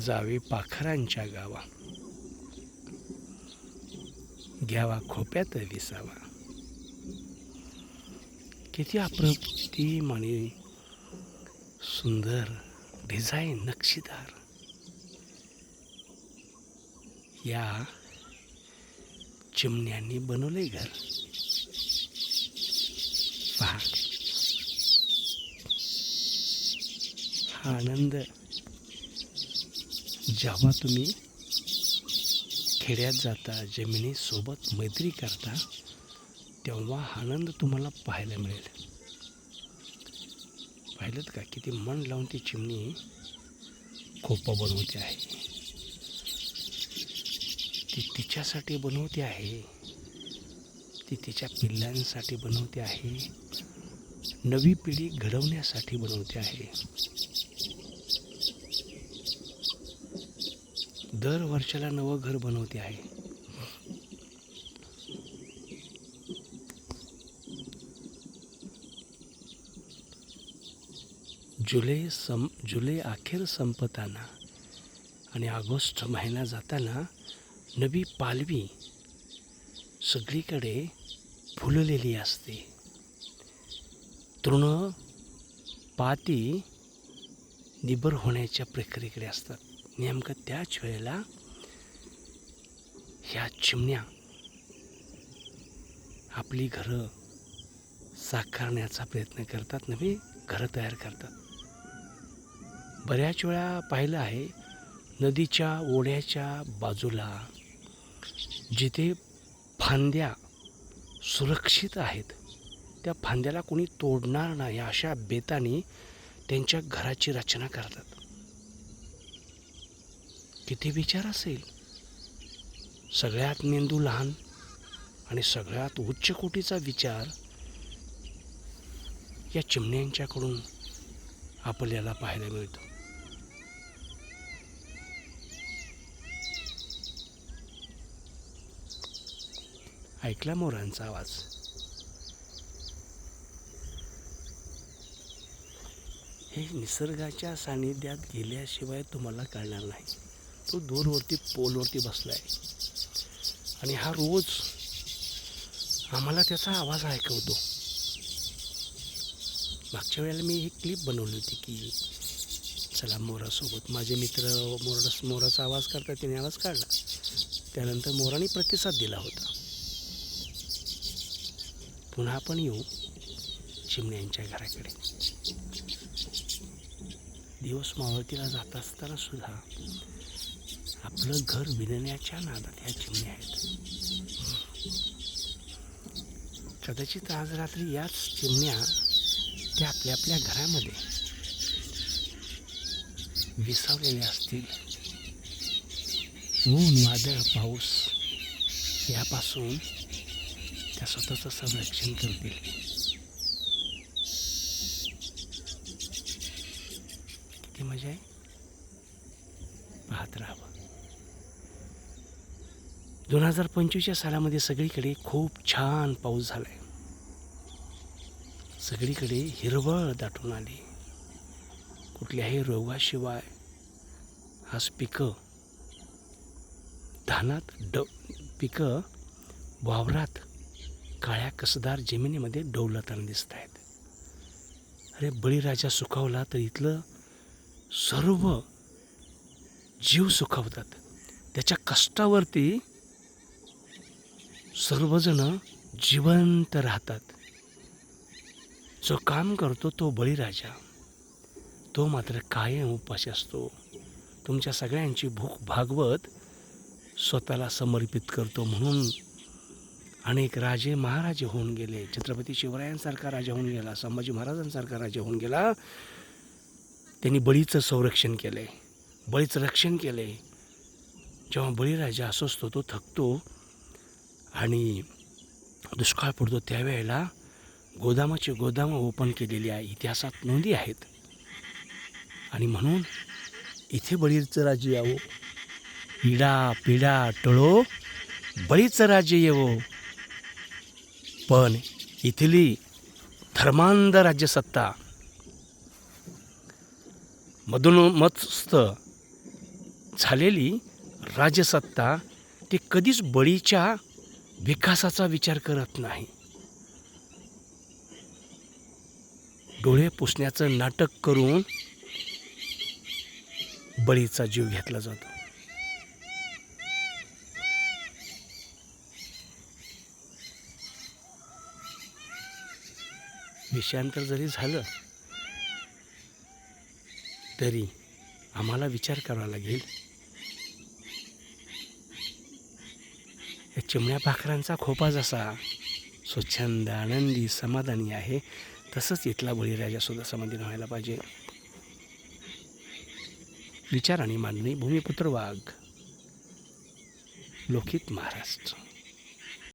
जावे पाखरांच्या गावा. घ्यावा खोप्यात विसावा. किती अप्रतिम आणि सुंदर डिझाईन नक्षीदार. या चिमण्यांनी बनवले घर. पहा. हा आनंद. जेव्हा तुम्ही खेड्यात जाता जमिनीसोबत मैत्री करता तेव्हा आनंद तुम्हाला पाहायला मिळेल. पाहिलं का? किती मन लावून ती चिमणी खोपं बनवते आहे. ती तिच्यासाठी बनवते आहे. ती तिच्या पिल्लांसाठी बनवते आहे. नवी पिढी घडवण्यासाठी बनवते आहे. दर वर्षाला नवं घर बनवते आहे. जुलै सं जुलै अखेर संपताना आणि ऑगस्ट महिना जाताना नवी पालवी सगळीकडे फुललेली असते. तृण पाती निबर होण्याच्या प्रक्रियेकडे असतात. नेमकं त्याच वेळेला ह्या चिमण्या आपली घरं साकारण्याचा प्रयत्न करतात नवे घरं तयार करतात. बऱ्याच वेळा पाहिलं आहे नदीच्या ओढ्याच्या बाजूला जिथे फांद्या सुरक्षित आहेत त्या फांद्याला कोणी तोडणार नाही अशा बेताने त्यांच्या घराची रचना करतात. किती विचार असेल? सगळ्यात मेंदू लहान आणि सगळ्यात उच्च कोटीचा विचार या चिमण्यांच्याकडून आपल्याला पाहायला मिळतो. ऐकला मोरांचा आवाज? हे निसर्गाच्या सानिध्यात गेल्याशिवाय तुम्हाला कळणार नाही. तो दूरवरती पोलवरती बसला आहे आणि हा रोज आम्हाला त्याचा आवाज ऐकवतो. मागच्या वेळेला मी एक क्लिप बनवली होती की चला मोरासोबत. माझे मित्र मोरा मोराचा आवाज करतात त्याने आवाज काढला. त्यानंतर मोराने प्रतिसाद दिला होता. पुन्हा आपण येऊ चिमण्यांच्या घराकडे. दिवस मावळतीला जात असताना सुद्धा आपलं घर विणण्याच्या नादात ह्या चिमण्या आहेत. कदाचित आज रात्री याच चिमण्या त्या आपल्या आपल्या घरामध्ये विसावलेल्या असतील. ऊन वादळ पाऊस यापासून त्या स्वतःचं संरक्षण करतील. किती मजा आहे? पाहत राहावं दोन हजार पंचवीसच्या सालामध्ये सगळीकडे खूप छान पाऊस झालाय. सगळीकडे हिरवळ दाटून आली. कुठल्याही रोगाशिवाय आज पिकं धानात ड पिकं वावरात काळ्या कसदार जमिनीमध्ये डोलताना दिसत आहेत अरे बळीराजा सुखावला तर इथलं सर्व जीव सुखावतात. त्याच्या कष्टावरती सर्वजण जिवंत राहतात. जो काम करतो तो बळीराजा. तो मात्र कायम उपाशी असतो. तुमच्या सगळ्यांची भूक भागवत स्वतःला समर्पित करतो म्हणून अनेक राजे महाराजे होऊन गेले. छत्रपती शिवरायांसारखा राजा होऊन गेला. संभाजी महाराजांसारखा राजा होऊन गेला. त्यांनी बळीचं संरक्षण केलं आहे बळीचं रक्षण केलं आहे जेव्हा बळीराजा असतो तो थकतो आणि दुष्काळ पडतो त्यावेळेला गोदामाची गोदामं ओपन केलेली आहे. इतिहासात नोंदी आहेत. आणि म्हणून इथे बळीचं राज्य यावं. इडा पिडा टळो बळीचं राज्य येवो. पण इथली धर्मांध राज्यसत्ता मधोमस्त झालेली राजसत्ता ते कधीच बळीच्या विकासाचा विचार करत नाही. डोळे पुसण्याचं नाटक करून बळीचा जीव घेतला जातो. विषयांतर जरी झालं तरी आम्हाला विचार करावा लागेल. या चिमण्या पाखरांचा खोपा जसा स्वच्छंद आनंदी समाधानी आहे तसंच इथला बळीराजासुद्धा समाधान व्हायला पाहिजे. विचार आणि मांडणी भूमिपुत्र वाघ लोकित महाराष्ट्र.